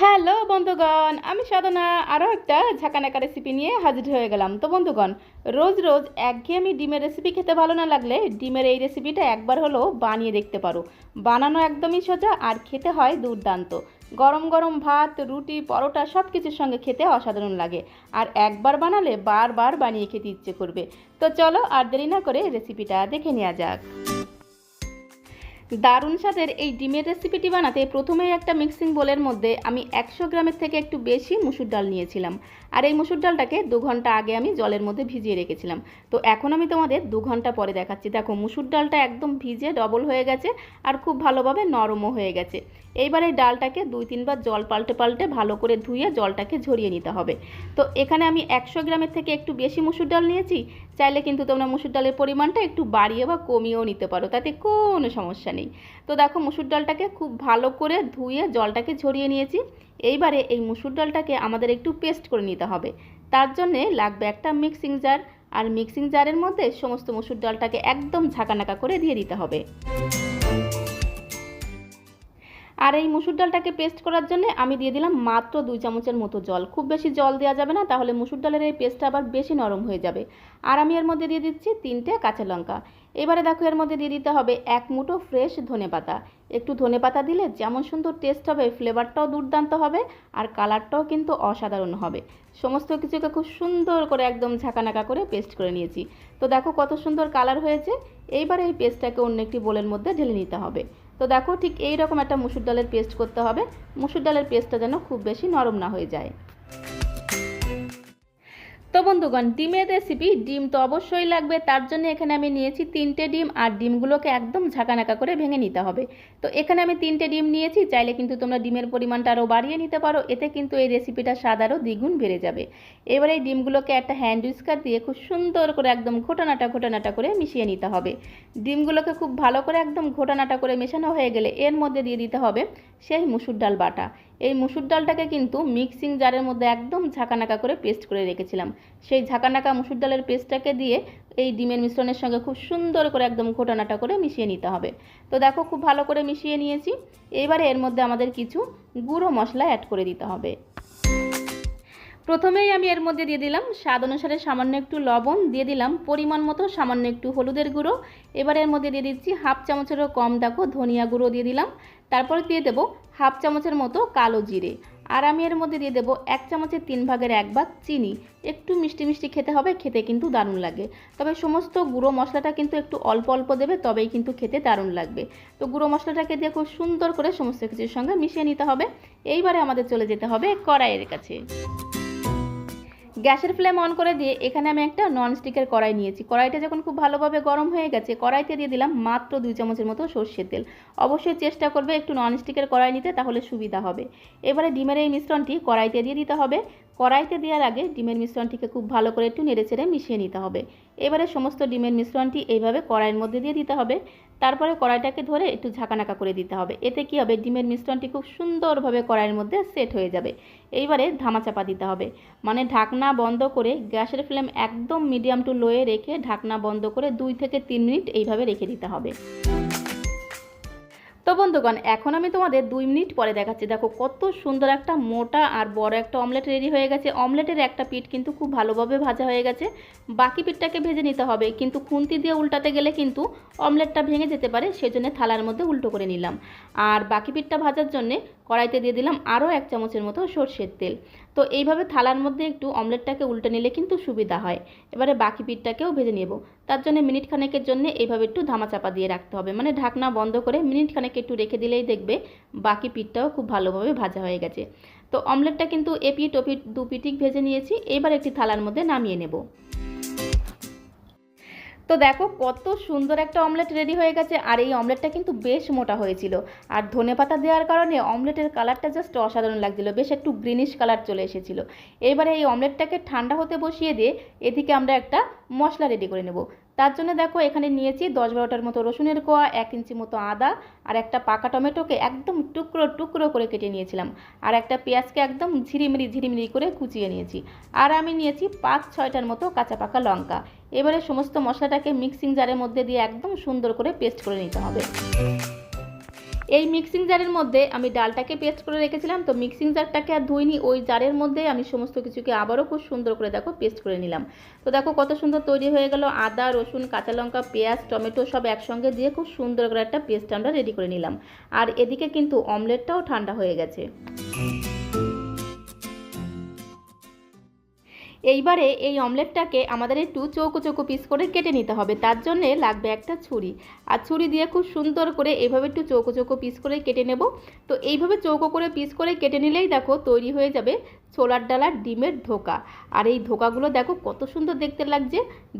Hello বন্ধুগণ, আমি সাধনা আরও একটা ঝাঁকানাকা রেসিপি নিয়ে হাজির হয়ে গেলাম। তো বন্ধুগণ, রোজ রোজ একঘেয়েমি ডিমের রেসিপি খেতে ভালো না লাগলে ডিমের এই রেসিপিটা একবার হলেও বানিয়ে দেখতে পারো। বানানো একদমই সোজা আর খেতে হয় দুর্দান্ত। গরম গরম ভাত, রুটি, পরোটা সব কিছুর সঙ্গে খেতে অসাধারণ লাগে। আর একবার বানালে বারবার বানিয়ে খেতে ইচ্ছে করবে। তো চলো আর দেরি না করে রেসিপিটা দেখে নেওয়া যাক। দারুণ স্বাদের এই ডিমের রেসিপিটি বানাতে প্রথমেই একটা মিক্সিং বোলের মধ্যে আমি একশো গ্রামের থেকে একটু বেশি মুসুর ডাল নিয়েছিলাম। আর এই মুসুর ডালটাকে দু ঘণ্টা আগে আমি জলের মধ্যে ভিজিয়ে রেখেছিলাম। তো এখন আমি তোমাদের দু ঘণ্টা পরে দেখাচ্ছি। দেখো, মুসুর ডালটা একদম ভিজে ডবল হয়ে গেছে আর খুব ভালোভাবে নরমও হয়ে গেছে। এইবার এই ডালটাকে দুই তিনবার জল পাল্টে পাল্টে ভালো করে ধুয়ে জলটাকে ঝরিয়ে নিতে হবে। তো এখানে আমি একশো গ্রামের থেকে একটু বেশি মুসুর ডাল নিয়েছি। চাইলে কিন্তু তোমরা মুসুর ডালের পরিমাণটা একটু বাড়িয়ে বা কমিয়েও নিতে পারো। তাতে কোনো সমস্যা নেই। তো দেখো মুসুর ডালটাকে খুব ভালো করে ধুয়ে জলটাকে ঝরিয়ে নিয়েছি। এইবারে এই মুসুর ডালটাকে আমাদের একটু পেস্ট করে নিতে হবে। তার জন্যে লাগবে একটা মিক্সিং জার আর মিক্সিং জারের মধ্যে সমস্ত মুসুর ডালটাকে একদম ঝাঁকানাকা করে দিয়ে দিতে হবে। আর এই মুসুর ডালটাকে পেস্ট করার জন্য আমি দিয়ে দিলাম মাত্র দুই চামচের মতো জল। খুব বেশি জল দেওয়া যাবে না, তাহলে মুসুর ডালের এই পেস্টটা আবার বেশি নরম হয়ে যাবে। আর আমি এর মধ্যে দিয়ে দিচ্ছি তিনটে কাঁচা লঙ্কা। এবারে দেখো এর মধ্যে দিয়ে দিতে হবে এক মুঠো ফ্রেশ ধনে পাতা। একটু ধনে পাতা দিলে যেমন সুন্দর টেস্ট হবে ফ্লেভারটাও দুর্দান্ত হবে আর কালারটাও কিন্তু অসাধারণ হবে। সমস্ত কিছুকে খুব সুন্দর করে একদম ঝাঁকানাকা করে পেস্ট করে নিয়েছি। তো দেখো কত সুন্দর কালার হয়েছে। এইবার এই পেস্টটাকে অন্য একটি বোলের মধ্যে ঢেলে নিতে হবে। তো দেখো ঠিক এই রকম একটা মুসুর ডালের পেস্ট করতে হবে। মুসুর ডালের পেস্টটা যেন খুব বেশি নরম না হয়ে যায়। তো বন্ধুগণ, ডিমের রেসিপি ডিম তো অবশ্যই লাগবে। তার জন্য এখানে আমি নিয়েছি তিনটে ডিম, আর ডিমগুলোকে একদম ঝাঁকানাকা করে ভেঙে নিতে হবে। তো এখানে আমি তিনটে ডিম নিয়েছি, চাইলে কিন্তু তোমরা ডিমের পরিমাণটা আরও বাড়িয়ে নিতে পারো। এতে কিন্তু এই রেসিপিটা স্বাদ আরও দ্বিগুণ বেড়ে যাবে। এবারে এই ডিমগুলোকে একটা হ্যান্ড উইস্কার দিয়ে খুব সুন্দর করে একদম ঘোটানাটা ঘোটানাটা করে মিশিয়ে নিতে হবে। ডিমগুলোকে খুব ভালো করে একদম ঘোটানাটা করে মেশানো হয়ে গেলে এর মধ্যে দিয়ে দিতে হবে সেই মুসুর ডাল বাটা। এই মুসুর ডালটাকে কিন্তু মিক্সিং জারের মধ্যে একদম ঝাঁকানাকা করে পেস্ট করে রেখেছিলাম। সেই ঝাঁকানাকা মুসুর ডালের পেস্টটাকে দিয়ে এই ডিমের মিশ্রণের সঙ্গে খুব সুন্দর করে একদম ঘোটানাটা করে মিশিয়ে নিতে হবে। তো দেখো খুব ভালো করে মিশিয়ে নিয়েছি। এবারে এর মধ্যে আমাদের কিছু গুঁড়ো মশলা অ্যাড করে দিতে হবে। প্রথমেই আমি এর মধ্যে দিয়ে দিলাম স্বাদ অনুসারে সামান্য একটু লবণ, দিয়ে দিলাম পরিমাণ মতো সামান্য একটু হলুদের গুঁড়ো। এবার এর মধ্যে দিয়ে দিচ্ছি হাফ চামচেরও কম দেখো ধনিয়া গুঁড়ো দিয়ে দিলাম। তারপর দিয়ে দেবো হাফ চামচের মতো কালো জিরে। আর আমি এর মধ্যে দিয়ে দেবো এক চামচের তিন ভাগের এক ভাগ চিনি। একটু মিষ্টি মিষ্টি খেতে হবে, খেতে কিন্তু দারুণ লাগে। তবে সমস্ত গুঁড়ো মশলাটা কিন্তু একটু অল্প অল্প দেবে, তবেই কিন্তু খেতে দারুণ লাগবে। তো গুঁড়ো মশলাটাকে দিয়ে খুব সুন্দর করে সমস্ত কিছুর সঙ্গে মিশিয়ে নিতে হবে। এইবারে আমাদের চলে যেতে হবে কড়াইয়ের কাছে। গ্যাসের ফ্লেম অন করে দিয়ে এখানে আমি একটা ননস্টিকের কড়াই নিয়েছি। কড়াইটা যখন খুব ভালোভাবে গরম হয়ে গেছে, কড়াইতে দিয়ে দিলাম মাত্র দুই চামচের মতো সর্ষের তেল। অবশ্যই চেষ্টা করবে একটু ননস্টিকের কড়াই নিতে, তাহলে সুবিধা হবে। এবারে ডিমের এই মিশ্রণটি কড়াইতে দিয়ে দিতে হবে। কড়াইতে দেওয়ার আগে ডিমের মিশ্রণটিকে খুব ভালো করে একটু নেড়ে ছেড়ে মিশিয়ে নিতে হবে। এবারে সমস্ত ডিমের মিশ্রণটি এইভাবে কড়াইয়ের মধ্যে দিয়ে দিতে হবে। তারপরে কড়াইটাকে ধরে একটু ঝাঁকানাকা করে দিতে হবে। এতে কি হবে? ডিমের মিশ্রণটি খুব সুন্দরভাবে কড়াইয়ের মধ্যে সেট হয়ে যাবে। এইবারে ধামাচাপা দিতে হবে। মানে ঢাকনা বন্ধ করে গ্যাসের ফ্লেম একদম মিডিয়াম টু লোয়ে রেখে ঢাকনা বন্ধ করে দুই থেকে তিন মিনিট এইভাবে রেখে দিতে হবে। বন্ধুগণ, এখন আমি তোমাদের দুই মিনিট পরে দেখাচ্ছি। দেখো, কত সুন্দর একটা মোটা আর বড় একটা অমলেট রেডি হয়ে গেছে। অমলেটের একটা পিঠ কিন্তু খুব ভালোভাবে ভাজা হয়ে গেছে। বাকি পিঠটাকে ভেজে নিতে হবে। কিন্তু খুন্তি দিয়ে উল্টাতে গেলে কিন্তু অমলেটটা ভেঙে যেতে পারে, সেজন্য থালার মধ্যে উল্টো করে নিলাম। আর বাকি পিঠটা ভাজার জন্যে কড়াইতে দিয়ে দিলাম আরও এক চামচের মতো সর্ষের তেল। তো এইভাবে থালার মধ্যে একটু অমলেটটাকে উল্টে নিলে কিন্তু সুবিধা হয়। এবারে বাকি পিঠটাকেও ভেজে নেব। তার জন্য মিনিট খানেকের জন্য এইভাবে একটু ধামাচাপা দিয়ে রাখতে হবে। মানে ঢাকনা বন্ধ করে মিনিট খানেক একটু রেখে দিলেই দেখবে বাকি পিঠটাও খুব ভালোভাবে ভাজা হয়ে গেছে। তো অমলেটটা কিন্তু এপিট ওপিট দু পিটিক ভেজে নিয়েছি। এবার একটি থালার মধ্যে নামিয়ে নেব। তো দেখো কত সুন্দর একটা অমলেট রেডি হয়ে গেছে, আর এই অমলেটটা কিন্তু বেশ মোটা হয়েছিল। আর ধনে পাতা দেওয়ার কারণে অমলেটের কালারটা জাস্ট অসাধারণ লাগছিল, বেশ একটু গ্রিনিশ কালার চলে এসেছিল। এবারে এই অমলেটটাকে ঠান্ডা হতে বসিয়ে দিয়ে এদিকে আমরা একটা মশলা রেডি করে নেব। তার জন্য দেখো এখানে নিয়েছি দশ বারোটার মতো রসুনের কোয়া, এক ইঞ্চি মতো আদা, আর একটা পাকা টমেটোকে একদম টুকরো টুকরো করে কেটে নিয়েছিলাম। আর একটা পেঁয়াজকে একদম ঝিরিমিরি ঝিরিমিরি করে কুচিয়ে নিয়েছি। আর আমি নিয়েছি পাঁচ ছয়টার মতো কাঁচা পাকা লঙ্কা। এবারে সমস্ত মশলাটাকে মিক্সিং জারের মধ্যে দিয়ে একদম সুন্দর করে পেস্ট করে নিতে হবে। এই মিক্সিং জারের মধ্যে আমি ডালটাকে পেস্ট করে রেখেছিলাম, তো মিক্সিং জারটাকে আর ধুইনি, ওই জারের মধ্যে আমি সমস্ত কিছুকে আবারও খুব সুন্দর করে দেখো পেস্ট করে নিলাম। তো দেখো কত সুন্দর তৈরি হয়ে গেল, আদা, রসুন, কাঁচা লঙ্কা, পেঁয়াজ, টমেটো সব একসঙ্গে দিয়ে খুব সুন্দর করে একটা পেস্ট আমরা রেডি করে নিলাম। আর এদিকে কিন্তু অমলেটটাও ঠান্ডা হয়ে গেছে। এইবারে এই অমলেটটাকে আমাদের একটু চৌকো চৌকো পিস করে কেটে নিতে হবে। তার জন্যে লাগবে একটা ছুরি। আর ছুরি দিয়ে খুব সুন্দর করে এইভাবে একটু চৌকো চৌকো পিস করে কেটে নেব। তো এইভাবে চৌকো করে পিস করে কেটে নিলেই দেখো তৈরি হয়ে যাবে ছোলার ডালার ডিমের ধোকা। আর এই ধোকাগুলো দেখো কত সুন্দর দেখতে লাগছে।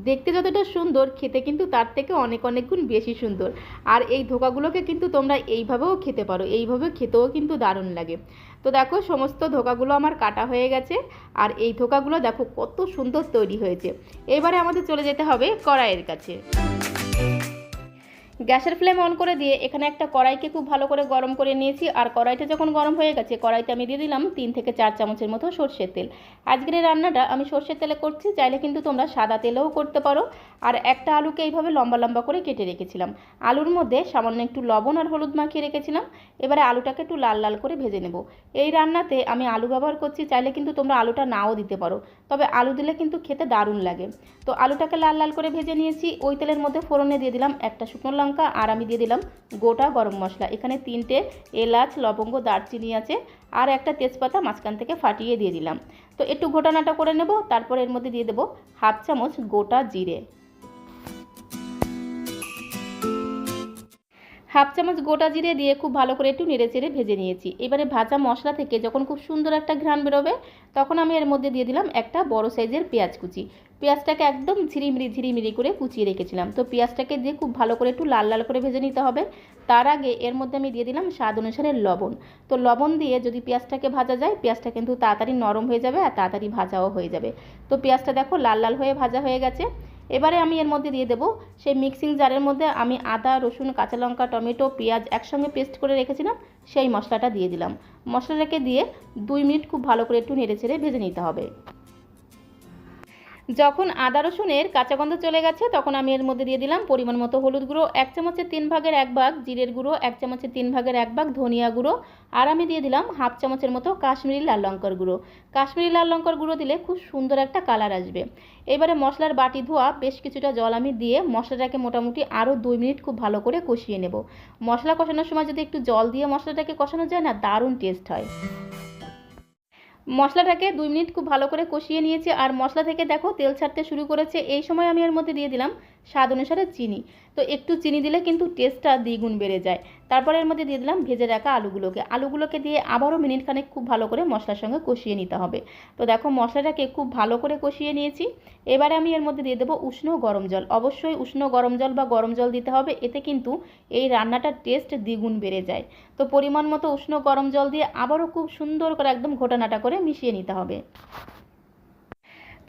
দেখতে যতটা সুন্দর, খেতে কিন্তু তার থেকে অনেক অনেক গুণ বেশি সুন্দর। আর এই ধোকাগুলোকে কিন্তু তোমরা এইভাবেও খেতে পারো। এইভাবে খেতেও কিন্তু দারুণ লাগে। তো দেখো, সমস্ত ধোকাগুলো আমার কাটা হয়ে গেছে। আর এই ধোকাগুলো দেখো, কত সুন্দর তৈরি হয়েছে। এবারে আমাদের চলে যেতে হবে কড়াইয়ের কাছে। গ্যাসের ফ্লেম অন করে দিয়ে এখানে একটা কড়াইকে খুব ভালো করে গরম করে নিয়েছি। আর কড়াইটা যখন গরম হয়ে গেছে, কড়াইতে আমি দিয়ে দিলাম তিন থেকে চার চামচের মতো সর্ষের তেল। আজকের এই রান্নাটা আমি সর্ষের তেলে করছি, চাইলে কিন্তু তোমরা সাদা তেলেও করতে পারো। আর একটা আলুকে এইভাবে লম্বা লম্বা করে কেটে রেখেছিলাম। আলুর মধ্যে সামান্য একটু লবণ আর হলুদ মাখিয়ে রেখেছিলাম। এবারে আলুটাকে একটু লাল লাল করে ভেজে নেব। এই রান্নাতে আমি আলু ব্যবহার করছি, চাইলে কিন্তু তোমরা আলুটা নাও দিতে পারো। তবে আলু দিলে কিন্তু খেতে দারুণ লাগে। তো আলুটাকে লাল লাল করে ভেজে নিয়েছি। ওই তেলের মধ্যে ফোড়নে দিয়ে দিলাম একটা শুকনো লঙ্কা আর আমি দিয়ে দিলাম গোটা গরম মশলা। এখানে তিনটে এলাচ, লবঙ্গ, দারচিনি আছে আর একটা তেজপাতা মাঝখান থেকে ফাটিয়ে দিয়ে দিলাম। তো একটু ঘোটানাটা করে নেব, তারপর এর মধ্যে দিয়ে দেবো হাফ চামচ গোটা জিরে। হাফ চামচ গোটা জিরে দিয়ে খুব ভালো করে একটু নেড়ে চেড়ে ভেজে নিয়েছি। এবারে ভাজা মশলা থেকে যখন খুব সুন্দর একটা ঘ্রাণ বেরোবে, তখন আমি এর মধ্যে দিয়ে দিলাম একটা বড় সাইজের পেঁয়াজ কুচি। পেঁয়াজটাকে একদম ঝিরিমিরি ঝিরিমিরি করে কুচিয়ে রেখেছিলাম। তো পেঁয়াজটাকে দিয়ে খুব ভালো করে একটু লাল লাল করে ভেজে নিতে হবে। তার আগে এর মধ্যে আমি দিয়ে দিলাম স্বাদ অনুসারে লবণ। তো লবণ দিয়ে যদি পেঁয়াজটাকে ভাজা যায়, পেঁয়াজটা কিন্তু তাড়াতাড়ি নরম হয়ে যাবে আর তাড়াতাড়ি ভাজাও হয়ে যাবে। তো পেঁয়াজটা দেখো লাল লাল হয়ে ভাজা হয়ে গেছে। এবারে আমি এর মধ্যে দিয়ে দেবো সেই মিক্সিং জারের মধ্যে আমি আদা, রসুন, কাঁচা লঙ্কা, টমেটো, পেঁয়াজ একসঙ্গে পেস্ট করে রেখেছিলাম, সেই মশলাটা দিয়ে দিলাম। মশলাটাকে দিয়ে দুই মিনিট খুব ভালো করে একটু নেড়ে ছেড়ে ভেজে নিতে হবে। যখন আদা রসুনের কাঁচা গন্ধ চলে গেছে, তখন আমি এর মধ্যে দিয়ে দিলাম পরিমাণ মতো হলুদ গুঁড়ো, এক চামচের তিন ভাগের এক ভাগ জিরের গুঁড়ো, এক চামচের তিন ভাগের এক ভাগ ধনিয়া গুঁড়ো, আর আমি দিয়ে দিলাম হাফ চামচের মতো কাশ্মীরি লাল লঙ্কার গুঁড়ো। কাশ্মীরি লাল লঙ্কার গুঁড়ো দিলে খুব সুন্দর একটা কালার আসবে। এবারে মশলার বাটি ধোয়া, বেশ কিছুটা জল আমি দিয়ে মশলাটাকে মোটামুটি আরও দুই মিনিট খুব ভালো করে কষিয়ে নেব। মশলা কষানোর সময় যদি একটু জল দিয়ে মশলাটাকে কষানো যায় না, দারুণ টেস্ট হয়। মশলাটাকে দুই মিনিট খুব ভালো করে কষিয়ে নিয়েছি। আর মশলা থেকে দেখো তেল ছাড়তে শুরু করেছে। এই সময় আমি এর মধ্যে দিয়ে দিলাম স্বাদ অনুসারে চিনি। তো একটু চিনি দিলে কিন্তু টেস্টটা দ্বিগুণ বেড়ে যায়। তারপরে এর মধ্যে দিয়ে দিলাম ভেজে রাখা আলুগুলোকে। আলুগুলোকে দিয়ে আবারও মিনিট খানেক খুব ভালো করে মশলার সঙ্গে কষিয়ে নিতে হবে। তো দেখো মশলাটাকে খুব ভালো করে কষিয়ে নিয়েছি। এবারে আমি এর মধ্যে দিয়ে দেবো উষ্ণ গরম জল। অবশ্যই উষ্ণ গরম জল বা গরম জল দিতে হবে। এতে কিন্তু এই রান্নাটার টেস্ট দ্বিগুণ বেড়ে যায়। তো পরিমাণ মতো উষ্ণ গরম জল দিয়ে আবারও খুব সুন্দর করে একদম ঘোটানাটা করে মিশিয়ে নিতে হবে।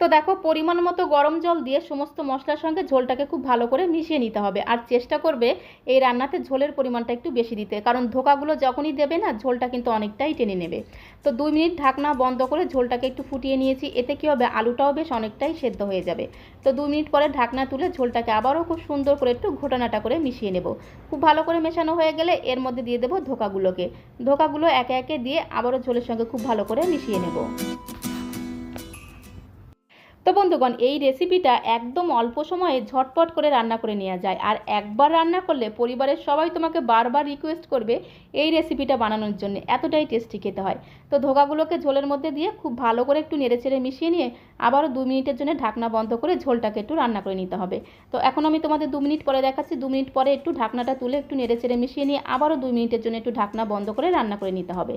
তো দেখো, পরিমাণ মতো গরম জল দিয়ে সমস্ত মশলার সঙ্গে ঝোলটাকে খুব ভালো করে মিশিয়ে নিতে হবে। আর চেষ্টা করবে এই রান্নাতে ঝোলের পরিমাণটা একটু বেশি দিতে। কারণ ধোকাগুলো যখনই দেবে না, ঝোলটা কিন্তু অনেকটাই টেনে নেবে। তো দুই মিনিট ঢাকনা বন্ধ করে ঝোলটাকে একটু ফুটিয়ে নিয়েছি। এতে কী হবে? আলুটাও বেশ অনেকটাই সেদ্ধ হয়ে যাবে। তো দু মিনিট পরে ঢাকনা তুলে ঝোলটাকে আবারও খুব সুন্দর করে একটু ঘোটানাটা করে মিশিয়ে নেব। খুব ভালো করে মেশানো হয়ে গেলে এর মধ্যে দিয়ে দেবো ধোকাগুলোকে। ধোকাগুলো একে একে দিয়ে আবারও ঝোলের সঙ্গে খুব ভালো করে মিশিয়ে নেব। তো বন্ধুগণ, এই রেসিপিটা একদম অল্প সময়ে ঝটপট করে রান্না করে নেওয়া যায়। আর একবার রান্না করলে পরিবারের সবাই তোমাকে বারবার রিকোয়েস্ট করবে এই রেসিপিটা বানানোর জন্য। এতটাই টেস্টি খেতে হয়। তো ধোকাগুলোকে ঝোলের মধ্যে দিয়ে খুব ভালো করে একটু নেড়ে চেড়ে মিশিয়ে নিয়ে আবারও দু মিনিটের জন্য ঢাকনা বন্ধ করে ঝোলটাকে একটু রান্না করে নিতে হবে। তো এখন আমি তোমাদের দু মিনিট পরে দেখাচ্ছি। দু মিনিট পরে একটু ঢাকনাটা তুলে একটু নেড়ে চেড়ে মিশিয়ে নিয়ে আবারও দুই মিনিটের জন্য একটু ঢাকনা বন্ধ করে রান্না করে নিতে হবে।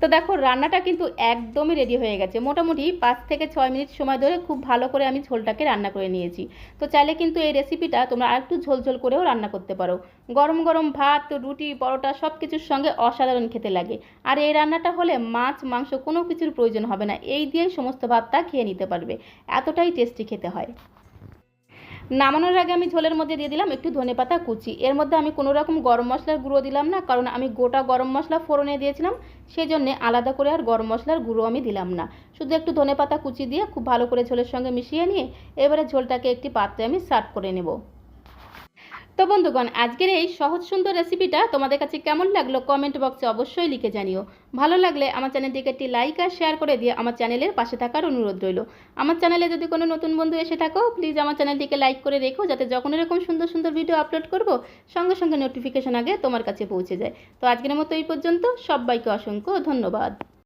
তো দেখো, রান্নাটা কিন্তু একদমই রেডি হয়ে গেছে। মোটামুটি পাঁচ থেকে ছয় মিনিট সময় ধরে খুব ভালো করে আমি ঝোলটাকে রান্না করে নিয়েছি। তো চাইলে কিন্তু এই রেসিপিটা তোমরা আরেকটু ঝোল ঝোল করেও রান্না করতে পারো। গরম গরম ভাত, রুটি, পরোটা সব কিছুর সঙ্গে অসাধারণ খেতে লাগে। আর এই রান্নাটা হলে মাছ, মাংস কোনো কিছুর প্রয়োজন হবে না। এই দিয়েই সমস্ত ভাতটা খেয়ে নিতে পারবে। এতটাই টেস্টি খেতে হয়। নামানোর আগে আমি ঝোলের মধ্যে দিয়ে দিলাম একটু ধনে পাতা কুচি। এর মধ্যে আমি কোনো রকম গরম মশলার গুঁড়ো দিলাম না, কারণ আমি গোটা গরম মশলা ফোড়নে দিয়েছিলাম সেই জন্যে আলাদা করে আর গরম মশলার গুঁড়ো আমি দিলাম না। শুধু একটু ধনে পাতা কুচি দিয়ে খুব ভালো করে ঝোলের সঙ্গে মিশিয়ে নিয়ে, এবারে ঝোলটাকে একটি পাত্রে আমি সার্ভ করে নেব। তো বন্ধুগণ, আজকের এই সহজ সুন্দর রেসিপিটা তোমাদের কাছে কেমন লাগল কমেন্ট বক্সে অবশ্যই লিখে জানিও। ভালো লাগলে আমার চ্যানেলটিকে একটি লাইক আর শেয়ার করে দিয়ে আমার চ্যানেলের পাশে থাকার অনুরোধ রইল। আমার চ্যানেলে যদি কোনো নতুন বন্ধু এসে থাকো প্লিজ আমার চ্যানেলটিকে লাইক করে রেখো, যাতে যখন এরকম সুন্দর সুন্দর ভিডিও আপলোড করব, সঙ্গে সঙ্গে নোটিফিকেশন আগে তোমার কাছে পৌঁছে যায়। তো আজকের মতো এই পর্যন্ত। সবাইকে অসংখ্য ধন্যবাদ।